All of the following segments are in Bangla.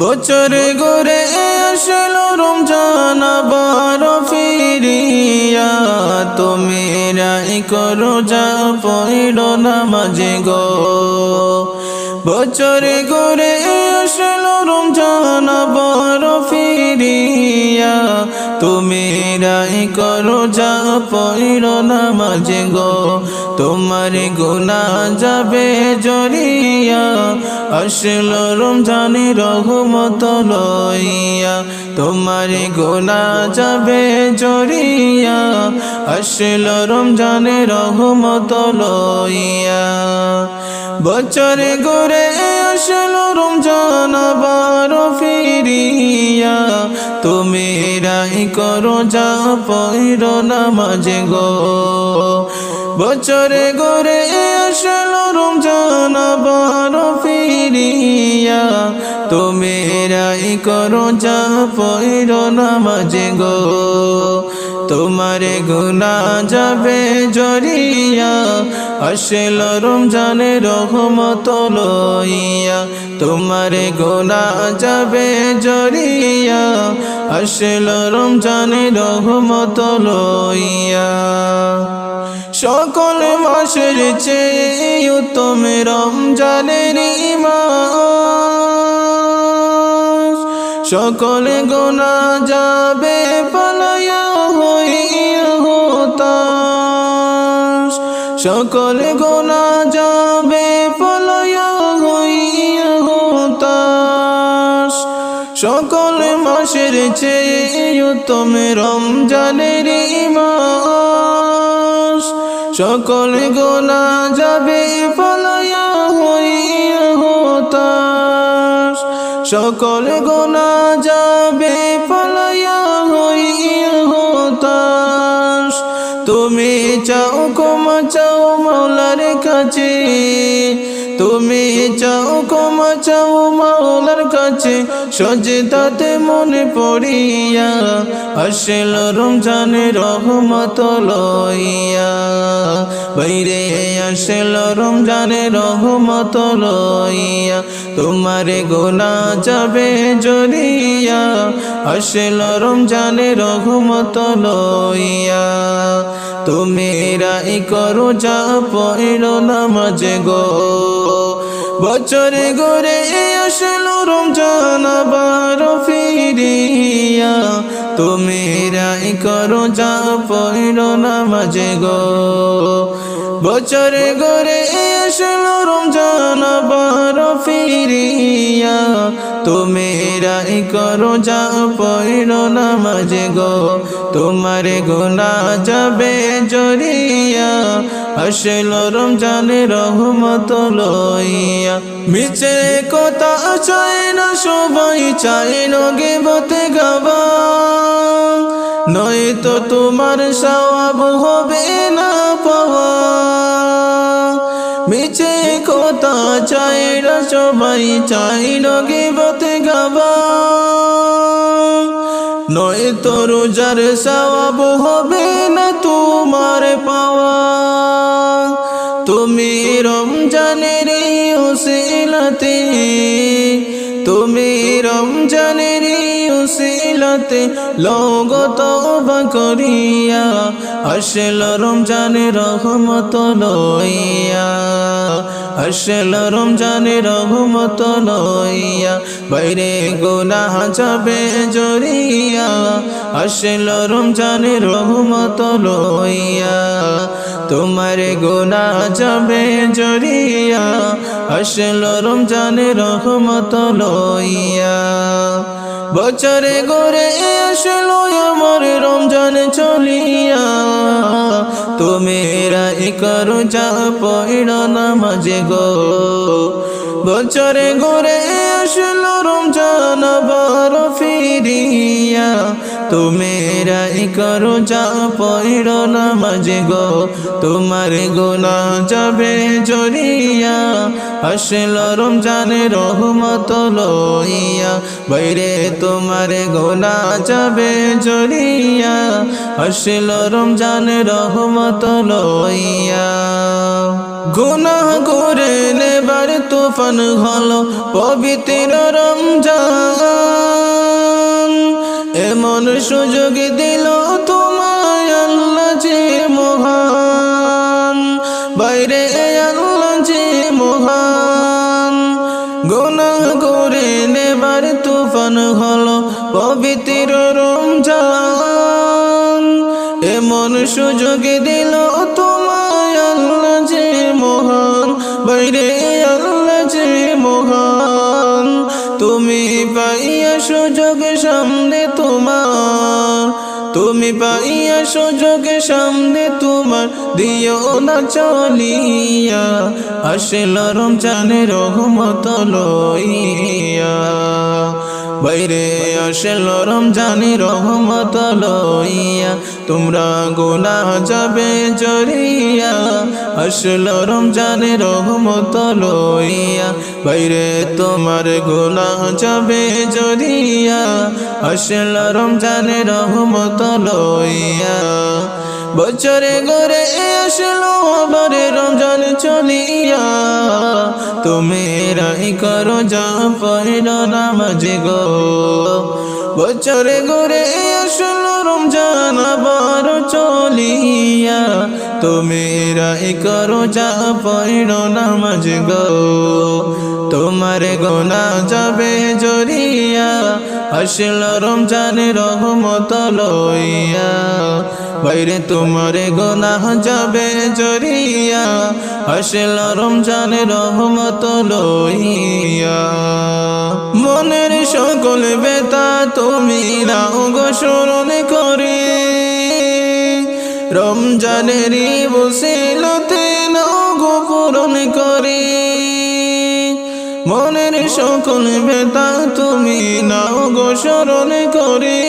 বছরে ঘুরে আসলো রমজান আবার ফিরিয়া। তুমি রাই করো যা পড়ল নামাজে গো। বছরে ঘুরে আসলো রমজান, আবার ফিরিয়া। তুমি রাই করো, যা পড়ল নামাজে গো। তোমার গুনা যাবে জরিয়া। আসল রমজানে রহমত লইয়া। তোমার গুনা যাবে জরিয়া। আসল রমজানে রহমত লইয়া। বছরে ঘুরে আসল রমজান, আবার ফিরিয়া। তুমি রাই করো, যা পৈর নামাজে গো। বছরে ঘুরে আসল রমজান, আবার ফিরিয়া। তুমি রাই করো, যা পৈর নামাজে গো। তোমার গুনা যাবে জরিয়া। আসল রমজানে রহমত লইয়া, তোমার গোনা যাবে জরিয়া আসল রমজানে রহমত লইয়া। সকল মাসের চেয়ে উত্তম রমজানের ইমাস সকল গোনা যাবে পালায়া হইয়া হতাশ সকল গোনা যাবে পালায়া হইয়া হতাশ। সকল মাসের চেয়ে উত্তম রমজানের মাস সকল গোনা যাবে পালায়া হইয়া হতাশ। সকল গোনা যাবে পালায়া চাও মাওলার কাছে, সজদাতে মনে পড়িয়া, আসল রমজানে রহমত লইয়া। বাইরে আসল রমজানে রহমত লইয়া, তোমার গোনা যাবে জরিয়া আসল রমজানে রহমত লইয়া, তুমি রাই করো, যা পড়ল নামাজ গো। বছরে ঘুরে আসলো রমজান, আবার ফিরিয়া। তুমি রাই করো, যা পড়ল নামাজ গো। বছরে ঘুরে আসলো রমজান, আবার ফিরিয়া। তুমি রাই করো, যা পড়ল নামাজ গো তোমার গুনা যাবে জরিয়া আসল রমজানে রহমত লইয়া। মিছে কথা চায় না, সবাই চায় নগে বতে গাবা নয়তো তোমার সওয়াব হবে না পাওয়া। মিছে কথা চাই না, সবাই চাই নগে বতে গাবা রোজার সওয়াব হবে না তোমার পাওয়া। উসিলাতে লোগ তওবা করিয়া আসল রমজানের রহমত লইয়া, আসল রমজানের রহমত লইয়া, বাইরে গুনাহ যাবে জরিয়া আসল রমজানের রহমত লইয়া, তোমার গুনা যাবে জরিয়া আসল রমজানের রহমত লইয়া। বছরে গড়ে আসলো আমার রমজান চলিয়া। তুমি রাই করো, যা পড়া নামাজে গো। বছরে গড়ে আসলো রমজান ফিরিয়া তুমি রাই করো যা পড় নামাজে গো। তোমার গোনা যাবে জরিয়া। আসল রমজানে রহমত লইয়া। বাইরে তোমার গোনা যাবে জরিয়া। আসল রমজানে রহমত লইয়া। গুনাহ করে নেবার তুফান হলো পবিত্র রমজান। সুযোগ দিল তোমায় আল্লাহ যে মহান। বাইরে আল্লাহ যে মহান। গোনা করে নেবার তুফান হলো পবিত্র রমজান। এমন সুযোগ দিল তোমায় আল্লাহ যে মহান। বাইরে আল্লাহ যে মহান। তুমি পাইয়া সুযোগ সামনে পাইয়া সুযোগ সামনে তোমার দিও না চলিয়া। আসল রমজানের রহমত লইয়া। বাইরে আসল রমজানের রহমত লইয়া। তোমরা গোনা যাবে জরিয়া। আসল রমজানের রহমত লইয়া। বাইরে তোমার গোনা যাবে জরিয়া। আসল রমজানের রহমত লইয়া। বছরে গড়ে আসলো আবার রমজান চলিয়া। তুমি রাই করো যা পড়ল নামাজ গো। বছরে গড়ে আসলো রমজান আবার চলিয়া। তুমি রাই করো যা পড়ল নামাজ গো। তোমার গোনা যাবে জরিয়া। আসল রমজানের রহমত লইয়া, বাইরে তোমার গোনা যাবে জরিয়া। আসল রমজানের রহমত লইয়া, মনের সকল বেতা তুমি নাও গো স্মরণ করে। রমজানেরই বসিলতে নাও গো পূরণ করে। মনের সকল বেতা তুমি নাও গো স্মরণ করে।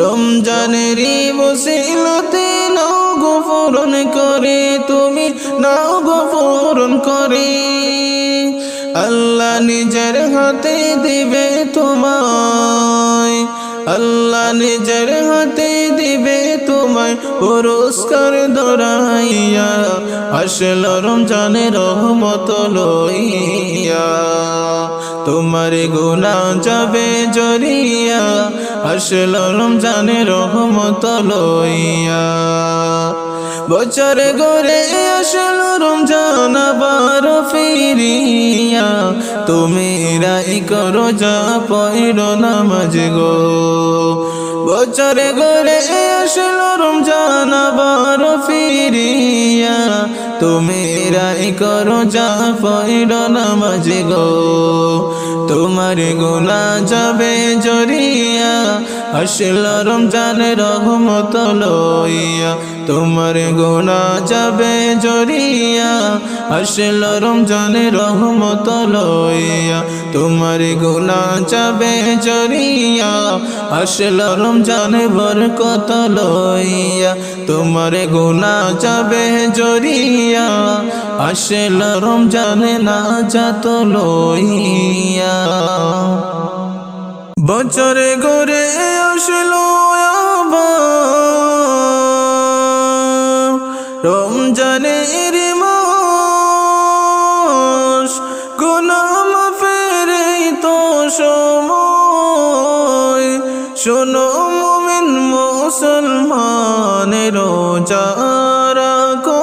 রমজানেরই বসিলতে নাও গো পূরণ করে, তুমি নাও গো পূরণ করে। আল্লাহ নিজের হাতে দিবে তোমায়, আল্লাহ নিজের হাতে দিবে তোমায়। পুরস্কার দরাইয়া আসল রমজানের রহমত লইয়া, তোমার গুণা যাবে জরিয়া। আসল রমজানের রহমত লইয়া, বছর গড়ে আসল রমজান আবার ফিরিয়া। তুমি রাই করো, যা পৈর নামাজ গো। বছর গড়ে আসল রমজান আবার ফিরিয়া। তুমি রাই করো যা ফাইড নামাজ গো। তোমার গোলা যাবে জরিয়া, আসল রমজানের রহমত লইয়া। তোমার গোনা যাবে জরিয়া, আসল রমজানের রহমত লইয়া। তোমার গোনা যাবে জরিয়া, আসল রমজানের বরকত লইয়া। তোমার গোনা যাবে জরিয়া, আসল রমজানে না যাত লইয়া। বছরে গড়ে আসলো আবার রমজানের মাস গুনাম ফেরে তো সময়। শোনো মুমিন মুসলমানের যারা কো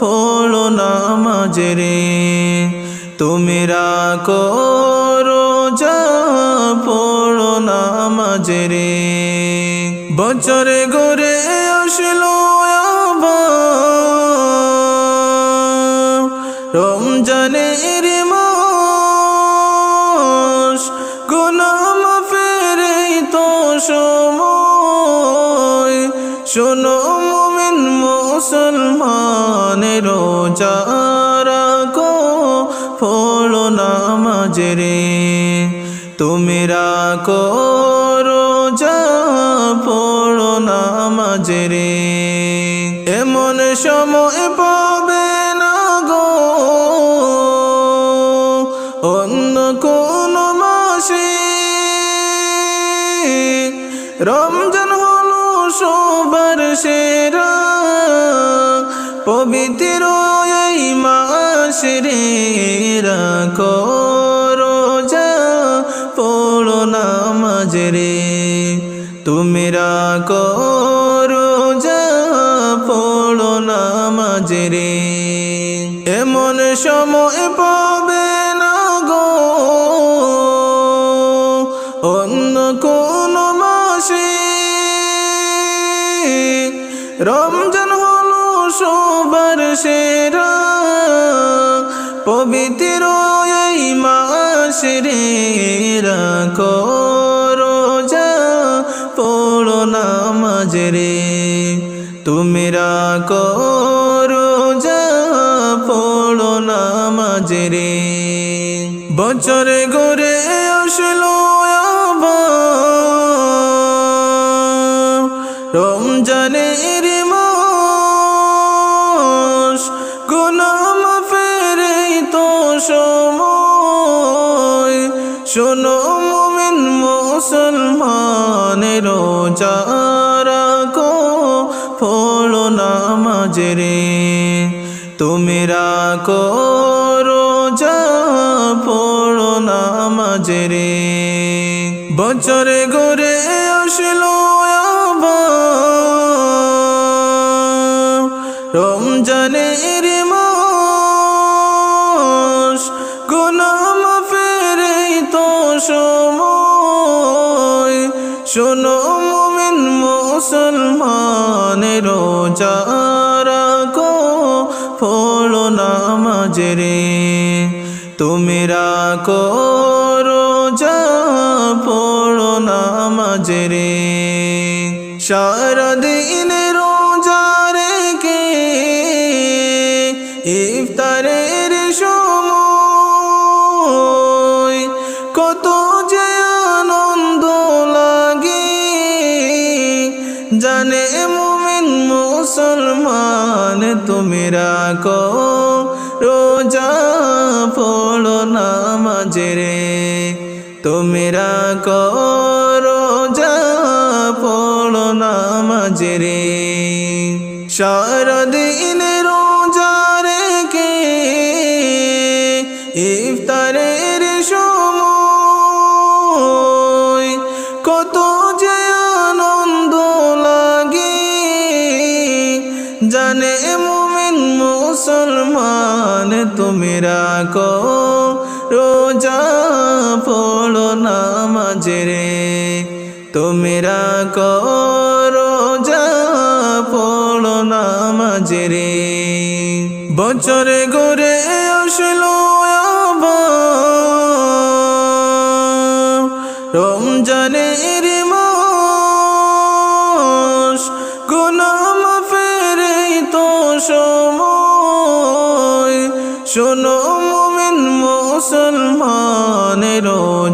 ফলো নামাজ রে তুমি রাখো রোজা, পড়ো নামাজ রে বছরে গড়ে আসলো রমজানের মাস গুনাম ফেরে তো সময়। শোনো মুমিন মুসলমানের যারা কো ফলো নামাজ রে তুমি রাখো রোজা, পড়ো এমন সময় পবিত্র এই মাস রে রাখো রোজা পড়ো নামাজ রে। তুমি রাখো রোজা পড়ো নামাজ রে। এমন সময় পাবে সেরা পবিত্র এই মাস রে রাখো রোজা পড়ো নামাজ রে। তুমি রাখো রোজা পড়ো নামাজ রে। বছরে ঘুরে আসলো আবার। শোনো মুমিন মুসলমানের চারা কো ফলো নামাজ রে তুমি রাখো রোজা, পড়ো নামাজ রে বছরে ঘুরে আসলো রমজানের সময়। শোনো মুমিন মুসলমানের চারা কো ফলো নামাজ রে তুমি রাখো রোজা, পড়ো নামাজ রে রাখো রোজা পড়ো নামাজ রে তুমি রাখো রোজা পড়ো নামাজ রে সারাদিন রাখো রোজা পড়ো নামাজ রে তুমি রাখো, রোজা পড়ো নামাজ রে বছরে ঘুরে আসলো আবার। রমজানের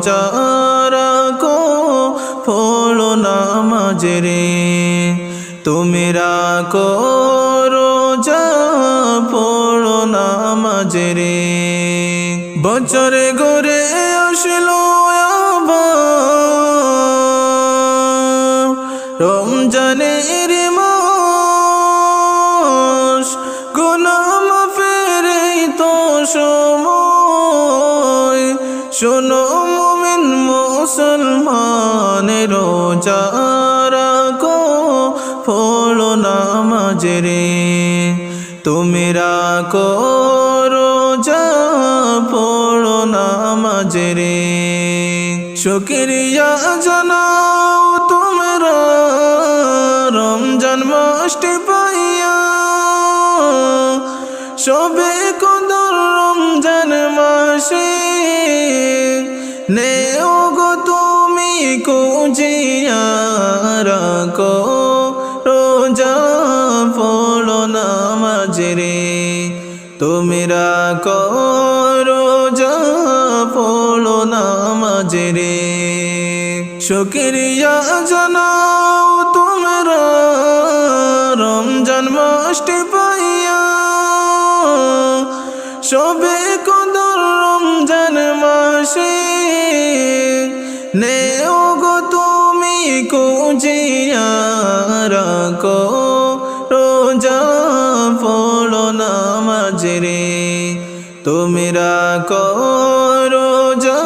চারা কো ফলো নামাজ রে তুমি রাখো রোজা পড়ো নামাজ রে বছরে ঘুরে আসলো রমজানের মাস গুনাম ফেরে তো সময়। শোনো মুসলমানের চারা কো ফলো নামাজ রে তুমি রাখো রোজা, পড়ো নামাজ রে শুক্রিয়া জানাও তোমরা, রমজান মাসটি পাইয়া, সবে রোজা পড়ো নামাজ রে। শুক্রিয়া জানাও তোমরা, রমজান মাসটি পাইয়া। সবে কদর রমজান মাসে, নেও গো তুমি কুজিয়া রাখো। রোজা পড়ো নামাজ রে। তুমি রাখো রোজা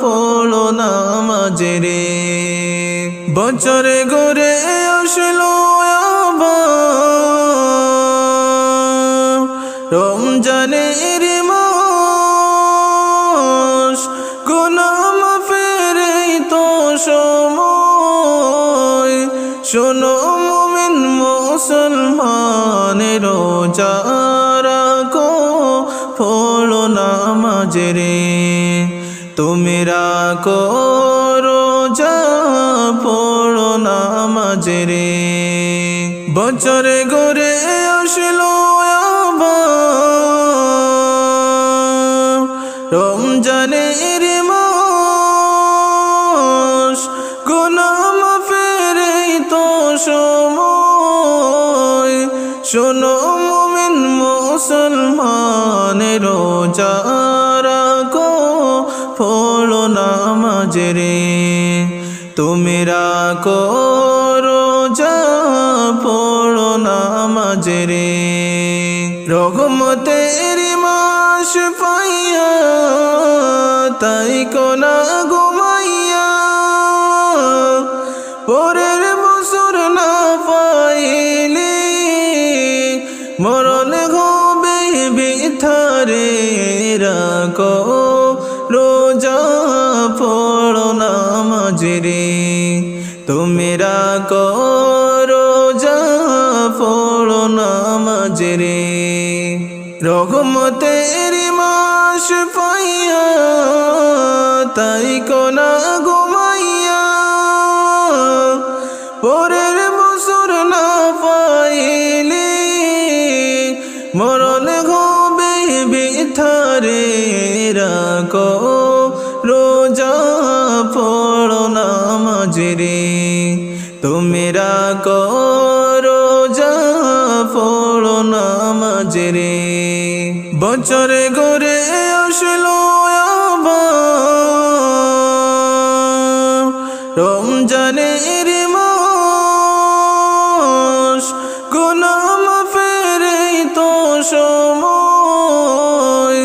পড়ো নামাজ বছরে ঘুরে আসলো রমজানের মাস গুনাম ফেরে তো সময়। শোনো মুমিন মুসলমানের যারা নামাজরে তুমি করো রোজা পড়ো নামাজরে বছরে ঘরে আসলো নামাজরে তুমি করো রোজা পড়ো নামাজরে রঘমতের মাস পাইয়া তাই কোনা রঘমতের মাস পাইয়া তাই কোনা ঘুমাইয়া পরের বছর না পাইলে মরণ হবে বিথারে রাখো রোজা পড়ো নামাজরে। তুমি রাখো বছরে ঘুরে আসলো রমজানের মাস গুনাম ফেরে তো সময়।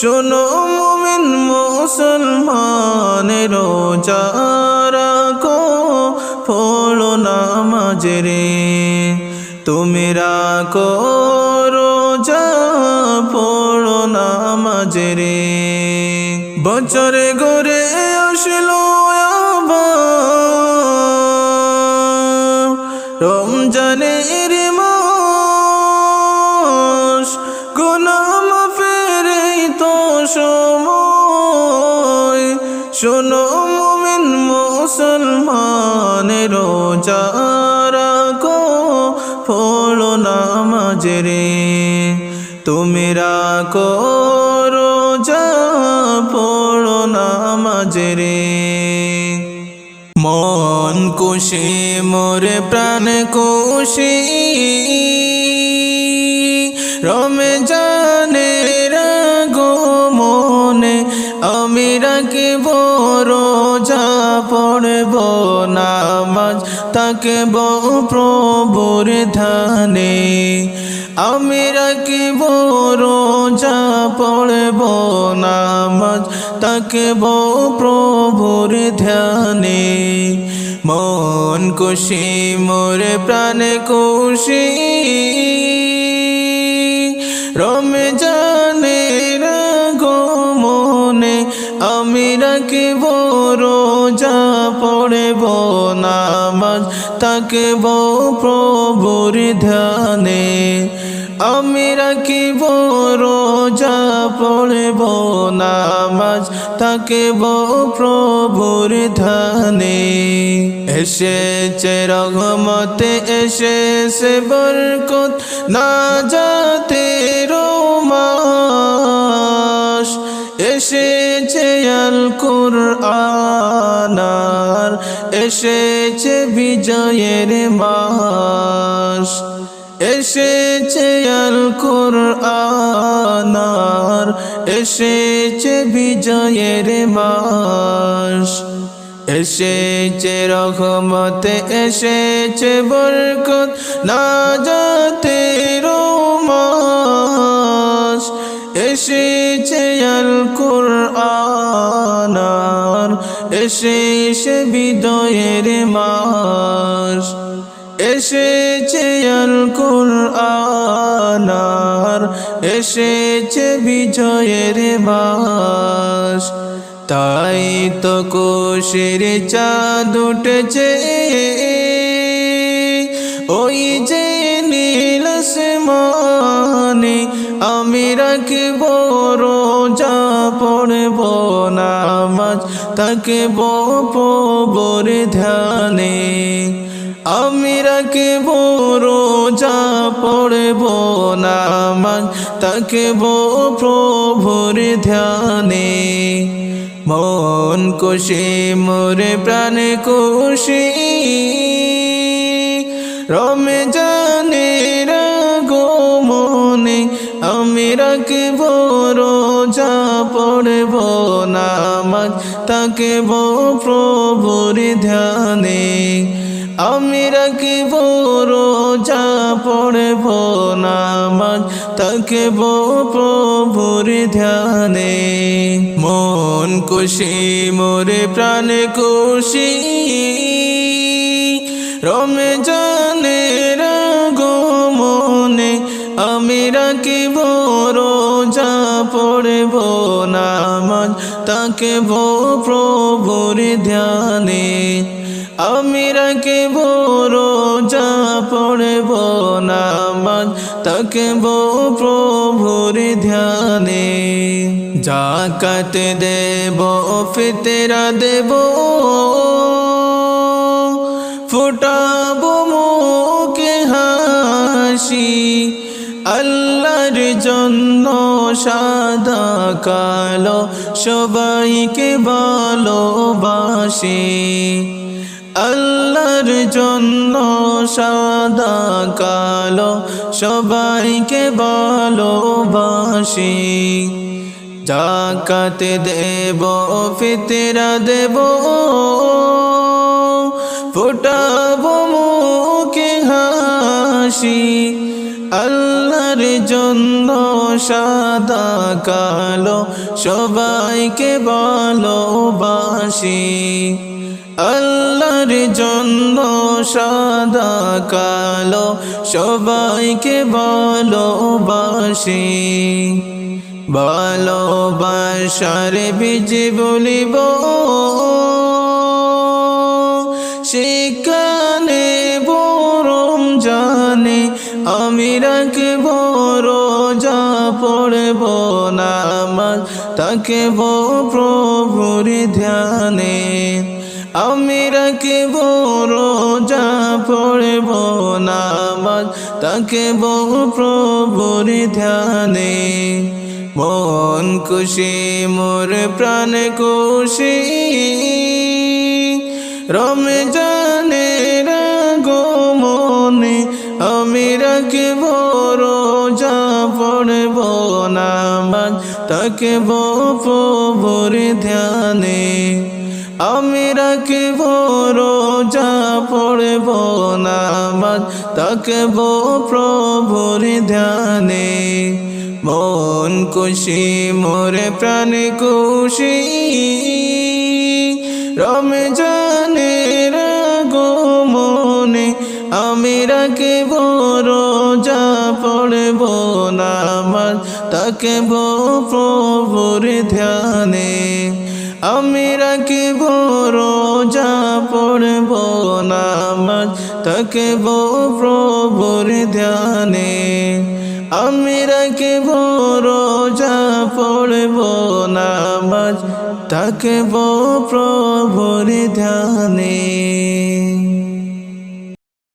শোনো মুমিন মুসলমানের যারা কো ফলো নামাজরে। তুমি রাখো পড়ো নামাজরে। বছরে ঘরে আসলো রাখো রোজা পড়ো নামাজরে। মন খুশি, মোরে প্রাণ খুশি। রমে জানে রাগো মনে আমি রাখিব, রোজা পড়ব, নামাজ তাকে বউ প্রভুর ধানে। আমি রাখিব রোজা পড়ব নামাজ তাকে বউ প্রভুর ধ্যানে। মন খুশি, মোরে প্রাণ খুশি। রমে জানে রাগো মনে আমি রাখিব রোজা পড়ব নামাজ তাকে বউ প্রভুর ধ্যানে। আমি রাখিব রোজা, পড়ব নামাজ তাকে বউ প্রভুর ধানে এসেছে রঘমতে এসেছে বরকত না যাতে রোমাস এসেছে আল কুরআনার এসেছে বিজয়ের মাস। এসেছে আল কুরআনার এসেছে বিজয়ের মাস। এসেছে রহমতে, এসেছে বরকত না যাতে রোমাস এসেছে আল কুরআনার এসেছে বিদয়ের মাস। এসেছে আল কুরআনার এসেছে বিজয়ের মাস। তাই তো কোষের চাঁদ উঠেছে। ওই যে নীলসমানে আমি রাখব রোজা, পড়ব নামাজ তাকে বপর ধ্যানে। আমি রাখব রোজা, পড়ব নামাজ তাকে প্রভুর ধ্যানে। মন খুশি, মোরে প্রাণ খুশি। রমে পড়ব নামাজ, তাকে প্রভুর ধ্যানে। আমি রাখব রোজা, পড়ব নামাজ, তাকে প্রভুর ধ্যানে। মন খুশি, মোরে প্রাণ খুশি, রমে জানে তাকে প্রভুর ধ্যানে। আমি রাখিব রোজা পড়ব নামাজ, তাকে প্রভুর ধ্যানে। জাকাত দেব, ফিতরা দেব, ফুটাবো মুখে হাসি। আল্লাহর জন্য সাদা কালো সবাইকে ভালোবাসি। আল্লাহর জন্য সাদা কালো সবাইকে ভালোবাসি। জাকাত দেব, ফিতরা দেব, ফোটাবো মুখে হাসি। আল্লাহর জন্য সাদা কালো সবাইকে ভালোবাসি আল্লাহর জন্য সাদা কালো সবাইকে ভালোবাসি ভালোবাসার বীজ বলিব। সেখানে তাকে প্রভুর ধ্যানে। আমি রাখব রোজা পড়ব নামাজ তাকে প্রভুর ধ্যানে। মন খুশি, মোর প্রাণ খুশি। রমজানে গো মনে আমি রাখব নামাজ তাকে প্রভুর ধ্যানে। আমি রাখব রোজা পড়ব নামাজ। তাকে প্রভুর ধ্যানে। মন খুশি, মোরে প্রাণ খুশি। রমজানের গো মনে আমি রাখব রোজা তাকে প্রভুর ধ্যানে। আমি রাখব রোজা পড়ব নামাজ তাকে প্রভুর ধ্যানে। আমি রাখব রোজা পড়ব নামাজ তাকে প্রভুর ধ্যানে।